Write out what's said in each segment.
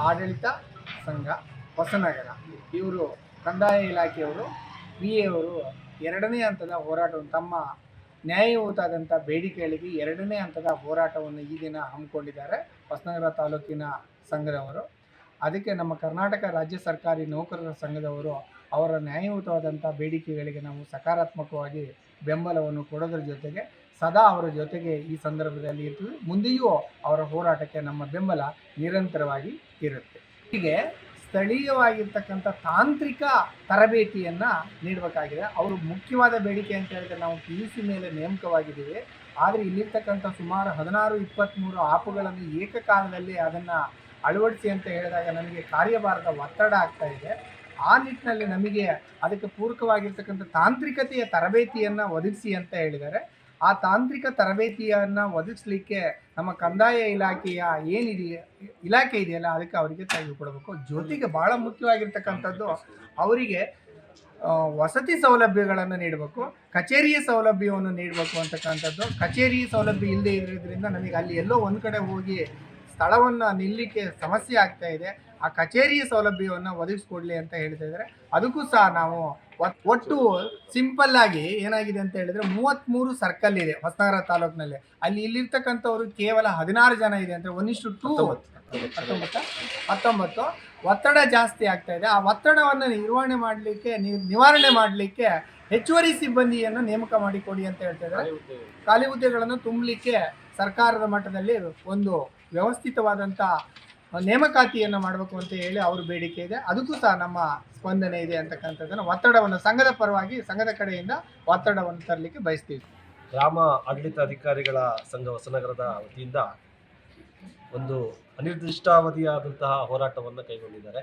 ಆಡಳಿತ ಸಂಘ ಹೊಸನಗರ. ಇವರು ಕಂದಾಯ ಇಲಾಖೆಯವರು ವಿ ಎವರು ಎರಡನೇ ಹಂತದ ಹೋರಾಟವನ್ನು ತಮ್ಮ ನ್ಯಾಯಯುತವಾದಂಥ ಬೇಡಿಕೆಗಳಿಗೆ ಎರಡನೇ ಹಂತದ ಹೋರಾಟವನ್ನು ಈ ದಿನ ಹಮ್ಮಿಕೊಂಡಿದ್ದಾರೆ ಹೊಸನಗರ ತಾಲೂಕಿನ ಸಂಘದವರು. ಅದಕ್ಕೆ ನಮ್ಮ ಕರ್ನಾಟಕ ರಾಜ್ಯ ಸರ್ಕಾರಿ ನೌಕರರ ಸಂಘದವರು ಅವರ ನ್ಯಾಯಯುತವಾದಂಥ ಬೇಡಿಕೆಗಳಿಗೆ ನಾವು ಸಕಾರಾತ್ಮಕವಾಗಿ ಬೆಂಬಲವನ್ನು ಕೊಡೋದ್ರ ಜೊತೆಗೆ ಸದಾ ಅವರ ಜೊತೆಗೆ ಈ ಸಂದರ್ಭದಲ್ಲಿ ಇರ್ತೀವಿ ಮುಂದೆಯೂ ಅವರ ಹೋರಾಟಕ್ಕೆ ನಮ್ಮ ಬೆಂಬಲ ನಿರಂತರವಾಗಿ ಇರುತ್ತೆ. ಹೀಗೆ ಸ್ಥಳೀಯವಾಗಿರ್ತಕ್ಕಂಥ ತಾಂತ್ರಿಕ ತರಬೇತಿಯನ್ನು ನೀಡಬೇಕಾಗಿದೆ. ಅವರು ಮುಖ್ಯವಾದ ಬೇಡಿಕೆ ಅಂತ ಹೇಳಿದ್ರೆ ನಾವು ಪಿ ಯು ಸಿ ಮೇಲೆ ನೇಮಕವಾಗಿದ್ದೀವಿ. ಆದರೆ ಇಲ್ಲಿರ್ತಕ್ಕಂಥ ಸುಮಾರು ಹದಿನಾರು ಇಪ್ಪತ್ತ್ಮೂರು ಆಪುಗಳನ್ನು ಏಕಕಾಲದಲ್ಲಿ ಅದನ್ನು ಅಳವಡಿಸಿ ಅಂತ ಹೇಳಿದಾಗ ನಮಗೆ ಕಾರ್ಯಭಾರದ ಒತ್ತಡ ಆಗ್ತಾ ಇದೆ. ಆ ನಿಟ್ಟಿನಲ್ಲಿ ನಮಗೆ ಅದಕ್ಕೆ ಪೂರಕವಾಗಿರ್ತಕ್ಕಂಥ ತಾಂತ್ರಿಕತೆಯ ತರಬೇತಿಯನ್ನು ಒದಗಿಸಿ ಅಂತ ಹೇಳಿದ್ದಾರೆ ಆ ತಾಂತ್ರಿಕ ತರಬೇತಿಯನ್ನು ಒದಗಿಸ್ಲಿಕ್ಕೆ ನಮ್ಮ ಕಂದಾಯ ಇಲಾಖೆಯ ಏನಿದೆಯಾ ಇಲಾಖೆ ಇದೆಯಲ್ಲ, ಅದಕ್ಕೆ ಅವರಿಗೆ ತೆಗೆದುಕೊಡ್ಬೇಕು ಜೊತೆಗೆ ಭಾಳ ಮುಖ್ಯವಾಗಿರ್ತಕ್ಕಂಥದ್ದು ಅವರಿಗೆ ವಸತಿ ಸೌಲಭ್ಯಗಳನ್ನು ನೀಡಬೇಕು ಕಚೇರಿಯ ಸೌಲಭ್ಯವನ್ನು ನೀಡಬೇಕು ಅಂತಕ್ಕಂಥದ್ದು. ಕಚೇರಿ ಸೌಲಭ್ಯ ಇಲ್ಲದೆ ಇರೋದ್ರಿಂದ ನಮಗೆ ಅಲ್ಲಿ ಎಲ್ಲೋ ಒಂದು ಕಡೆ ಹೋಗಿ ಸ್ಥಳವನ್ನು ನಿಲ್ಲಲಿಕ್ಕೆ ಸಮಸ್ಯೆ ಆಗ್ತಾ ಇದೆ. ಆ ಕಚೇರಿಯ ಸೌಲಭ್ಯವನ್ನು ಒದಗಿಸ್ಕೊಡ್ಲಿ ಅಂತ ಹೇಳ್ತಾ ಇದ್ದಾರೆ. ಅದಕ್ಕೂ ಸಹ ನಾವು ಒಟ್- ಒಟ್ಟು ಸಿಂಪಲ್ ಆಗಿ ಏನಾಗಿದೆ ಅಂತ ಹೇಳಿದ್ರೆ ಮೂವತ್ತ್ಮೂರು ಸರ್ಕಲ್ ಇದೆ ಹೊಸನಗರ ತಾಲೂಕಿನಲ್ಲಿ. ಅಲ್ಲಿ ಇಲ್ಲಿರ್ತಕ್ಕಂಥವ್ರು ಕೇವಲ ಹದಿನಾರು ಜನ ಇದೆ ಅಂದರೆ ಒಂದಿಷ್ಟು ಟೂ ಹತ್ತೊಂಬತ್ತು. ಹತ್ತೊಂಬತ್ತು. ಒತ್ತಡ ಜಾಸ್ತಿ ಆಗ್ತಾ ಇದೆ. ಆ ಒತ್ತಡವನ್ನು ನಿರ್ವಹಣೆ ಮಾಡಲಿಕ್ಕೆ ನಿವಾರಣೆ ಮಾಡಲಿಕ್ಕೆ ಹೆಚ್ಚುವರಿ ಸಿಬ್ಬಂದಿಯನ್ನು ನೇಮಕ ಮಾಡಿಕೊಡಿ ಅಂತ ಹೇಳ್ತಾ ಇದ್ದಾರೆ. ಖಾಲಿ ಹುದ್ದೆಗಳನ್ನು ತುಂಬಲಿಕ್ಕೆ ಸರ್ಕಾರದ ಮಟ್ಟದಲ್ಲಿ ಒಂದು ವ್ಯವಸ್ಥಿತವಾದಂಥ ನೇಮಕಾತಿಯನ್ನು ಮಾಡಬೇಕು ಅಂತ ಹೇಳಿ ಅವ್ರ ಬೇಡಿಕೆ ಇದೆ. ಅದಕ್ಕೂ ಸಹ ನಮ್ಮ ಸ್ಪಂದನೆ ಇದೆ ಅಂತಕ್ಕಂಥದ್ದನ್ನು ಒತ್ತಡವನ್ನು ಸಂಘದ ಪರವಾಗಿ ಸಂಘದ ಕಡೆಯಿಂದ ಒತ್ತಡವನ್ನು ತರಲಿಕ್ಕೆ ಬಯಸ್ತೀವಿ. ಗ್ರಾಮ ಆಡಳಿತ ಅಧಿಕಾರಿಗಳ ಸಂಘ ಹೊಸನಗರದ ವತಿಯಿಂದ ಒಂದು ಅನಿರ್ದಿಷ್ಟಾವಧಿಯಾದಂತಹ ಹೋರಾಟವನ್ನು ಕೈಗೊಂಡಿದ್ದಾರೆ.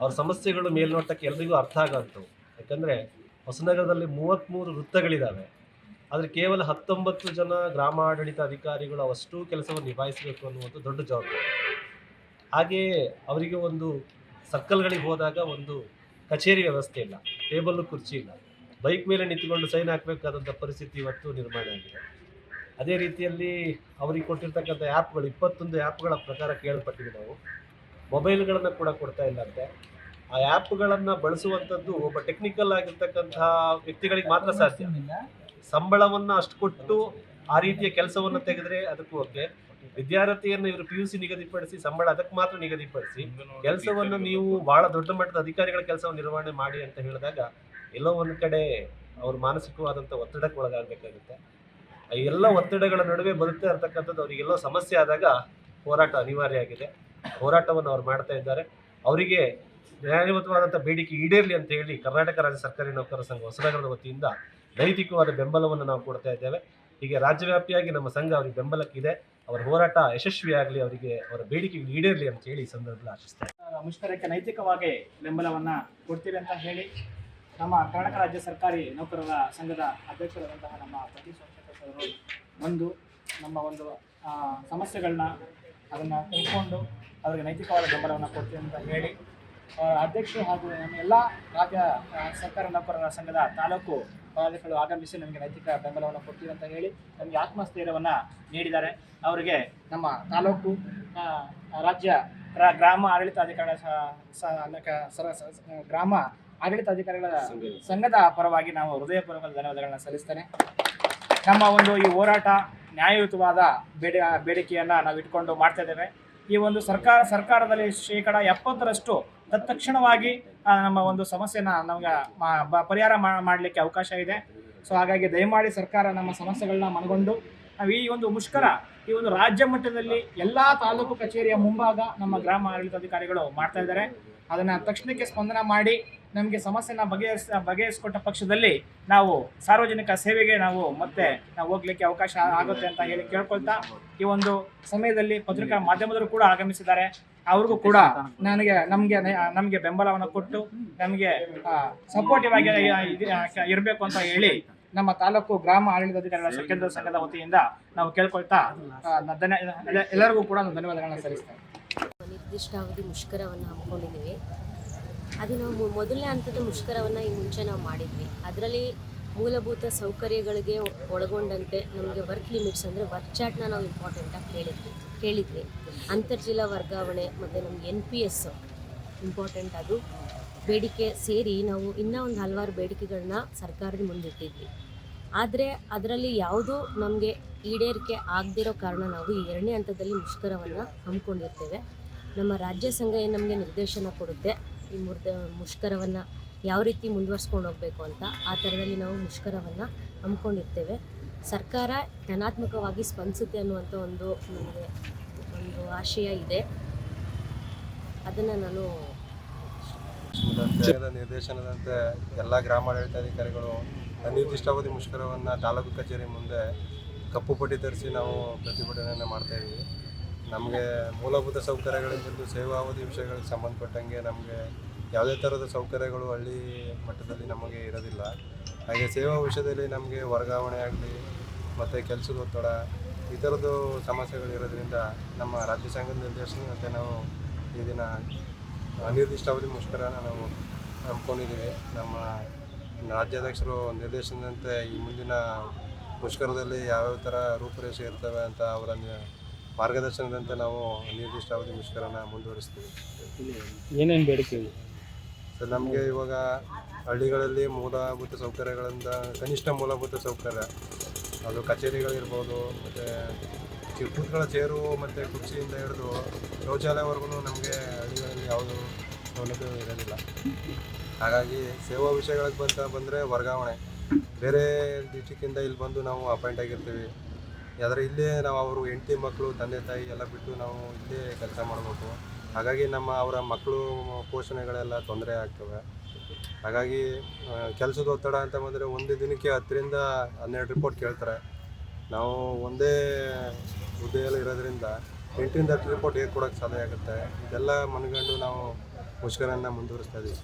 ಅವರ ಸಮಸ್ಯೆಗಳು ಮೇಲ್ನೋಟಕ್ಕೆ ಎಲ್ಲರಿಗೂ ಅರ್ಥ ಆಗಂತು. ಯಾಕಂದರೆ ಹೊಸನಗರದಲ್ಲಿ ಮೂವತ್ತ್ಮೂರು ವೃತ್ತಗಳಿದ್ದಾವೆ ಆದರೆ ಕೇವಲ ಹತ್ತೊಂಬತ್ತು ಜನ ಗ್ರಾಮ ಆಡಳಿತ ಅಧಿಕಾರಿಗಳು ಅವಷ್ಟು ಕೆಲಸವನ್ನು ನಿಭಾಯಿಸಬೇಕು ಅನ್ನುವಂಥ ದೊಡ್ಡ ಜವಾಬ್ದಾರಿ. ಹಾಗೆಯೇ ಅವರಿಗೆ ಒಂದು ಸರ್ಕಲ್ಗಳಿಗೆ ಹೋದಾಗ ಒಂದು ಕಚೇರಿ ವ್ಯವಸ್ಥೆ ಇಲ್ಲ ಟೇಬಲ್ಲು ಕುರ್ಚಿ ಇಲ್ಲ. ಬೈಕ್ ಮೇಲೆ ನಿಂತುಕೊಂಡು ಸೈನ್ ಹಾಕಬೇಕಾದಂಥ ಪರಿಸ್ಥಿತಿ ಇವತ್ತು ನಿರ್ಮಾಣ ಆಗಿದೆ. ಅದೇ ರೀತಿಯಲ್ಲಿ ಅವರಿಗೆ ಕೊಟ್ಟಿರ್ತಕ್ಕಂಥ ಆ್ಯಪ್ಗಳು ಇಪ್ಪತ್ತೊಂದು ಆ್ಯಪ್ಗಳ ಪ್ರಕಾರ ಕೇಳಲ್ಪಟ್ಟಿದೆ ನಾವು. ಮೊಬೈಲ್ಗಳನ್ನು ಕೂಡ ಕೊಡ್ತಾ ಇಲ್ಲಂತೆ ಆ ಆ್ಯಪ್ಗಳನ್ನು ಬಳಸುವಂಥದ್ದು ಒಬ್ಬ ಟೆಕ್ನಿಕಲ್ ಆಗಿರ್ತಕ್ಕಂತಹ ವ್ಯಕ್ತಿಗಳಿಗೆ ಮಾತ್ರ ಸಾಧ್ಯ. ಸಂಬಳವನ್ನು ಅಷ್ಟು ಕೊಟ್ಟು ಆ ರೀತಿಯ ಕೆಲಸವನ್ನು ತೆಗೆದ್ರೆ ಅದಕ್ಕೂ ಓಕೆ. ವಿದ್ಯಾರ್ಥಿಯನ್ನು ಇವರು ಪಿ ಯು ಸಿ ನಿಗದಿಪಡಿಸಿ, ಸಂಬಳ ಅದಕ್ಕೆ ಮಾತ್ರ ನಿಗದಿಪಡಿಸಿ, ಕೆಲಸವನ್ನು ನೀವು ಬಹಳ ದೊಡ್ಡ ಮಟ್ಟದ ಅಧಿಕಾರಿಗಳ ಕೆಲಸವನ್ನು ನಿರ್ವಹಣೆ ಮಾಡಿ ಅಂತ ಹೇಳಿದಾಗ ಎಲ್ಲೋ ಒಂದು ಕಡೆ ಅವ್ರ ಮಾನಸಿಕವಾದಂಥ ಒತ್ತಡಕ್ಕೆ ಒಳಗಾಗಬೇಕಾಗುತ್ತೆ. ಆ ಎಲ್ಲ ಒತ್ತಡಗಳ ನಡುವೆ ಬದುಕ್ತಾ ಇರ್ತಕ್ಕಂಥದ್ದು ಅವರಿಗೆಲ್ಲೋ ಸಮಸ್ಯೆ ಆದಾಗ ಹೋರಾಟ ಅನಿವಾರ್ಯ ಆಗಿದೆ. ಹೋರಾಟವನ್ನು ಅವ್ರು ಮಾಡ್ತಾ ಇದ್ದಾರೆ. ಅವರಿಗೆ ನ್ಯಾಯಯುತವಾದಂಥ ಬೇಡಿಕೆ ಈಡೇರಲಿ ಅಂತ ಹೇಳಿ ಕರ್ನಾಟಕ ರಾಜ್ಯ ಸರ್ಕಾರಿ ನೌಕರರ ಸಂಘ ಹೊಸನಗರದ ವತಿಯಿಂದ ನೈತಿಕವಾದ ಬೆಂಬಲವನ್ನು ನಾವು ಕೊಡ್ತಾ ಇದ್ದೇವೆ. ಹೀಗೆ ರಾಜ್ಯವ್ಯಾಪಿಯಾಗಿ ನಮ್ಮ ಸಂಘ ಅವರಿಗೆ ಬೆಂಬಲಕ್ಕಿದೆ. ಅವರ ಹೋರಾಟ ಯಶಸ್ವಿಯಾಗಲಿ, ಅವರಿಗೆ ಅವರ ಬೇಡಿಕೆಗಳು ಈಡೇರಲಿ ಅಂತ ಹೇಳಿ ಈ ಸಂದರ್ಭದಲ್ಲಿ ಆಶಿಸ್ತಾರೆ ಮುಷ್ಕರಕ್ಕೆ ನೈತಿಕವಾಗಿ ಬೆಂಬಲವನ್ನು ಕೊಡ್ತೀರಿ ಅಂತ ಹೇಳಿ ನಮ್ಮ ಕರ್ನಾಟಕ ರಾಜ್ಯ ಸರ್ಕಾರಿ ನೌಕರರ ಸಂಘದ ಅಧ್ಯಕ್ಷರಾದಂತಹ ನಮ್ಮ ಪ್ರತಿ ಅವರು ಬಂದು ನಮ್ಮ ಒಂದು ಸಮಸ್ಯೆಗಳನ್ನ ಅದನ್ನು ತಿಳ್ಕೊಂಡು ಅವರಿಗೆ ನೈತಿಕವಾದ ಬೆಂಬಲವನ್ನು ಕೊಡ್ತೀವಿ ಅಂತ ಹೇಳಿ ಅಧ್ಯಕ್ಷರು ಹಾಗೂ ನಮ್ಮ ಎಲ್ಲ ರಾಜ್ಯ ಸರ್ಕಾರ ನೌಕರರ ಸಂಘದ ತಾಲೂಕು ಪದಾಧಿಕಾರಿಗಳು ಆಗಮಿಸಿ ನಮಗೆ ನೈತಿಕ ಬೆಂಬಲವನ್ನು ಕೊಡ್ತೀವಿ ಅಂತ ಹೇಳಿ ನಮಗೆ ಆತ್ಮಸ್ಥೈರ್ಯವನ್ನು ನೀಡಿದ್ದಾರೆ. ಅವರಿಗೆ ನಮ್ಮ ತಾಲೂಕು ರಾಜ್ಯ ಗ್ರಾ- ಗ್ರಾಮ ಆಡಳಿತಾಧಿಕಾರಿಗಳ ಗ್ರಾಮ ಆಡಳಿತಾಧಿಕಾರಿಗಳ ಸಂಘದ. ಪರವಾಗಿ ನಾವು ಹೃದಯಪೂರ್ವಕ ಧನ್ಯವಾದಗಳನ್ನು ಸಲ್ಲಿಸ್ತೇನೆ. ನಮ್ಮ ಒಂದು ಈ ಹೋರಾಟ ನ್ಯಾಯಯುತವಾದ ಬೇಡ ಬೇಡಿಕೆಯನ್ನು ನಾವು ಇಟ್ಕೊಂಡು ಮಾಡ್ತಾ ಇದ್ದೇವೆ. ಈ ಒಂದು ಸರ್ಕಾರ, ಸರ್ಕಾರದಲ್ಲಿ ಶೇಕಡ ಎಪ್ಪತ್ತರಷ್ಟು ತತ್ಕ್ಷಣವಾಗಿ ನಮ್ಮ ಒಂದು ಸಮಸ್ಯೆನ ನಮಗೆ ಪರಿಹಾರ ಮಾಡಲಿಕ್ಕೆ ಅವಕಾಶ ಇದೆ. ಸೊ ಹಾಗಾಗಿ ದಯಮಾಡಿ ಸರ್ಕಾರ ನಮ್ಮ ಸಮಸ್ಯೆಗಳನ್ನ ಮನಗೊಂಡು, ನಾವು ಈ ಒಂದು ಮುಷ್ಕರ, ಈ ಒಂದು ರಾಜ್ಯ ಮಟ್ಟದಲ್ಲಿ ಎಲ್ಲ ತಾಲೂಕು ಕಚೇರಿಯ ಮುಂಭಾಗ ನಮ್ಮ ಗ್ರಾಮ ಆಡಳಿತಾಧಿಕಾರಿಗಳು ಮಾಡ್ತಾ ಇದ್ದಾರೆ. ಅದನ್ನು ತಕ್ಷಣಕ್ಕೆ ಸ್ಪಂದನ ಮಾಡಿ ನಮಗೆ ಸಮಸ್ಯೆನ ಬಗೆಹರಿಸ, ಬಗೆಹರಿಸಿಕೊಟ್ಟ ಪಕ್ಷದಲ್ಲಿ ನಾವು ಸಾರ್ವಜನಿಕ ಸೇವೆಗೆ ನಾವು ಮತ್ತೆ ನಾವು ಹೋಗ್ಲಿಕ್ಕೆ ಅವಕಾಶ ಆಗುತ್ತೆ ಅಂತ ಹೇಳಿ ಕೇಳ್ಕೊಳ್ತಾ ಈ ಒಂದು ಸಮಯದಲ್ಲಿ ಪತ್ರಿಕಾ ಮಾಧ್ಯಮದವರು ಕೂಡ ಆಗಮಿಸಿದ್ದಾರೆ. ಅವ್ರಿಗೂ ಕೂಡ ನನಗೆ, ನಮಗೆ ನಮಗೆ ಬೆಂಬಲವನ್ನು ಕೊಟ್ಟು ನಮಗೆ ಸಪೋರ್ಟಿವ್ ಆಗಿ ಇರಬೇಕು ಅಂತ ಹೇಳಿ ನಮ್ಮ ತಾಲೂಕು ಗ್ರಾಮ ಆಡಳಿತಾಧಿಕಾರಿಗಳ ಸಂಕೇತ ಸಂಘದ ವತಿಯಿಂದ ನಾವು ಕೇಳ್ಕೊಳ್ತಾ ಎಲ್ಲರಿಗೂ ಕೂಡ ಧನ್ಯವಾದಗಳನ್ನು ಧನ್ಯವಾದಗಳನ್ನ ನಿರ್ದಿಷ್ಟ ಅವಧಿ ಮುಷ್ಕರವನ್ನು ಹಮ್ಮಿಕೊಂಡಿದ್ದೀವಿ. ಅದು ನಾವು ಮೊದಲನೇ ಹಂತದ ಮುಷ್ಕರವನ್ನು ಈ ಮುಂಚೆ ನಾವು ಮಾಡಿದ್ವಿ. ಅದರಲ್ಲಿ ಮೂಲಭೂತ ಸೌಕರ್ಯಗಳಿಗೆ ಒಳಗೊಂಡಂತೆ ನಮಗೆ ವರ್ಕ್ ಲಿಮಿಟ್ಸ್ ಅಂದರೆ ವರ್ಕ್ ಚಾರ್ಟ್ನ ನಾವು ಇಂಪಾರ್ಟೆಂಟಾಗಿ ಕೇಳಿದ್ವಿ. ಕೇಳಿದ್ವಿ. ಅಂತರ್ಜಿಲ್ಲಾ ವರ್ಗಾವಣೆ ಮತ್ತು ನಮ್ಗೆ ಎನ್ ಪಿ ಎಸ್ ಇಂಪಾರ್ಟೆಂಟ್ ಅದು. ಬೇಡಿಕೆ ಸೇರಿ ನಾವು ಇನ್ನೂ ಒಂದು ಹಲವಾರು ಬೇಡಿಕೆಗಳನ್ನ ಸರ್ಕಾರದ ಮುಂದಿಟ್ಟಿದ್ವಿ ಆದರೆ ಅದರಲ್ಲಿ ಯಾವುದೂ ನಮಗೆ ಈಡೇರಿಕೆ ಆಗದಿರೋ ಕಾರಣ ನಾವು ಈ ಎರಡನೇ ಹಂತದಲ್ಲಿ ಮುಷ್ಕರವನ್ನು ಹಮ್ಮಿಕೊಂಡಿರ್ತೇವೆ. ನಮ್ಮ ರಾಜ್ಯ ಸಂಘ ಏನು ನಮಗೆ ನಿರ್ದೇಶನ ಕೊಡುತ್ತೆ ಈ ಮುರ್ದ ಮುಷ್ಕರವನ್ನು ಯಾವ ರೀತಿ ಮುಂದುವರ್ಸ್ಕೊಂಡು ಹೋಗಬೇಕು ಅಂತ ಆ ಥರದಲ್ಲಿ ನಾವು ಮುಷ್ಕರವನ್ನು ಹಮ್ಮಿಕೊಂಡಿರ್ತೇವೆ. ಸರ್ಕಾರ ಧನಾತ್ಮಕವಾಗಿ ಸ್ಪಂದಿಸುತ್ತೆ ಅನ್ನುವಂಥ ಒಂದು ನನಗೆ ಒಂದು ಆಶಯ ಇದೆ. ಅದನ್ನು ನಾನು ನಿರ್ದೇಶನದಂತೆ ಎಲ್ಲ ಗ್ರಾಮಾಡಳಿತಾಧಿಕಾರಿಗಳು ಅನಿರ್ದಿಷ್ಟಾವಧಿ ಮುಷ್ಕರವನ್ನು ತಾಲೂಕು ಕಚೇರಿ ಮುಂದೆ ಕಪ್ಪು ಪಟ್ಟಿ ತರಿಸಿ ನಾವು ಪ್ರತಿಭಟನೆಯನ್ನು ಮಾಡ್ತಾ ಇದ್ದೀವಿ. ನಮಗೆ ಮೂಲಭೂತ ಸೌಕರ್ಯಗಳಿಂದ ಸೇವಾವಧಿ ವಿಷಯಗಳಿಗೆ ಸಂಬಂಧಪಟ್ಟಂಗೆ ನಮಗೆ ಯಾವುದೇ ಥರದ ಸೌಕರ್ಯಗಳು ಹಳ್ಳಿ ಮಟ್ಟದಲ್ಲಿ ನಮಗೆ ಇರೋದಿಲ್ಲ. ಹಾಗೆ ಸೇವಾ ವಿಷಯದಲ್ಲಿ ನಮಗೆ ವರ್ಗಾವಣೆ ಆಗಲಿ, ಮತ್ತು ಕೆಲಸದ ಒತ್ತಡ, ಈ ಥರದ್ದು ಸಮಸ್ಯೆಗಳು ಇರೋದ್ರಿಂದ ನಮ್ಮ ರಾಜ್ಯ ಸಂಘದ ನಿರ್ದೇಶನದಂತೆ ನಾವು ಈ ದಿನ ಅನಿರ್ದಿಷ್ಟಾವಧಿ ಮುಷ್ಕರನ ನಾವು ಹಮ್ಮಿಕೊಂಡಿದ್ದೀವಿ. ನಮ್ಮ ರಾಜ್ಯಾಧ್ಯಕ್ಷರು ನಿರ್ದೇಶನದಂತೆ ಈ ಮುಂದಿನ ಮುಷ್ಕರದಲ್ಲಿ ಯಾವ್ಯಾವ ಥರ ರೂಪುರೇಷೆ ಇರ್ತವೆ ಅಂತ ಅವರ ನಿ- ಮಾರ್ಗದರ್ಶನದಂತೆ ನಾವು ನಿರ್ದಿಷ್ಟ ಅವಧಿ ಮುಷ್ಕರನ ಮುಂದುವರಿಸ್ತೀವಿ. ಏನೇನು ಬೇಡಿಕೆ ಇದೆ? ನಮಗೆ ಇವಾಗ ಹಳ್ಳಿಗಳಲ್ಲಿ ಮೂಲಭೂತ ಸೌಕರ್ಯಗಳಿಂದ ಕನಿಷ್ಠ ಮೂಲಭೂತ ಸೌಕರ್ಯ. ಅದು ಕಚೇರಿಗಳಿರ್ಬೋದು ಮತ್ತು ಕೂತ್ಗಳ ಚೇರು ಮತ್ತು ಕುರ್ಚಿಯಿಂದ ಹಿಡಿದು ಶೌಚಾಲಯವರೆಗೂ ನಮಗೆ ಹಳ್ಳಿಗಳಲ್ಲಿ ಯಾವುದು ಸೌಲಭ್ಯ ಇರೋದಿಲ್ಲ. ಹಾಗಾಗಿ ಸೇವಾ ವಿಷಯಗಳಿಗೆ ಬಂತ ಬಂದರೆ ವರ್ಗಾವಣೆ. ಬೇರೆ ಡಿಸ್ಟಿಕ್ಕಿಂದ ಇಲ್ಲಿ ಬಂದು ನಾವು ಅಪಾಯಿಂಟ್ ಆಗಿರ್ತೀವಿ. ಆದರೆ ಇಲ್ಲೇ ನಾವು ಅವರು ಹೆಂಡತಿ ಮಕ್ಕಳು, ತಂದೆ ತಾಯಿ ಎಲ್ಲ ಬಿಟ್ಟು ನಾವು ಇಲ್ಲೇ ಕೆಲಸ ಮಾಡಬೇಕು. ಹಾಗಾಗಿ ನಮ್ಮ ಅವರ ಮಕ್ಕಳು ಪೋಷಣೆಗಳೆಲ್ಲ ತೊಂದರೆ ಆಗ್ತವೆ. ಹಾಗಾಗಿ ಕೆಲಸದ ಒತ್ತಡ ಅಂತ ಬಂದರೆ ಒಂದು ದಿನಕ್ಕೆ ಹತ್ತರಿಂದ ಹನ್ನೆರಡು ರಿಪೋರ್ಟ್ ಕೇಳ್ತಾರೆ. ನಾವು ಒಂದೇ ಹುದ್ದೆಯಲ್ಲಿ ಇರೋದ್ರಿಂದ ಎಂಟರಿಂದ ಹತ್ತು ರಿಪೋರ್ಟ್ ಹೇಗೆ ಕೊಡೋಕ್ಕೆ ಸಾಧ್ಯ ಆಗುತ್ತೆ? ಇದೆಲ್ಲ ಮನಗಂಡು ನಾವು ಮುಷ್ಕರನ್ನು ಮುಂದುವರಿಸ್ತಾ ಇದ್ದೀವಿ